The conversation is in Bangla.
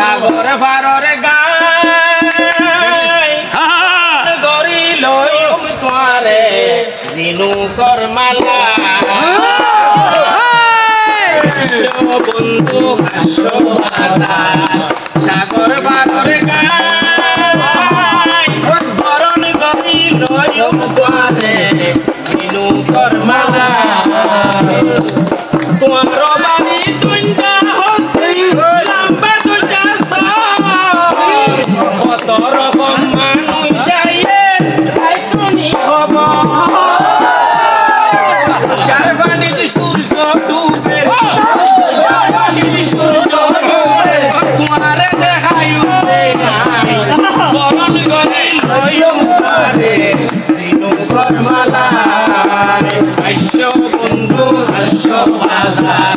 সাগর ফারর গাই গরি লইম তোমারে মালা। হ্যাঁ। বন্ধু সূর্য ডুবে। সূর্য ডুবে তোমারে দেখাই বরণ করে লইমারে বন্ধু হাস্য বাজার।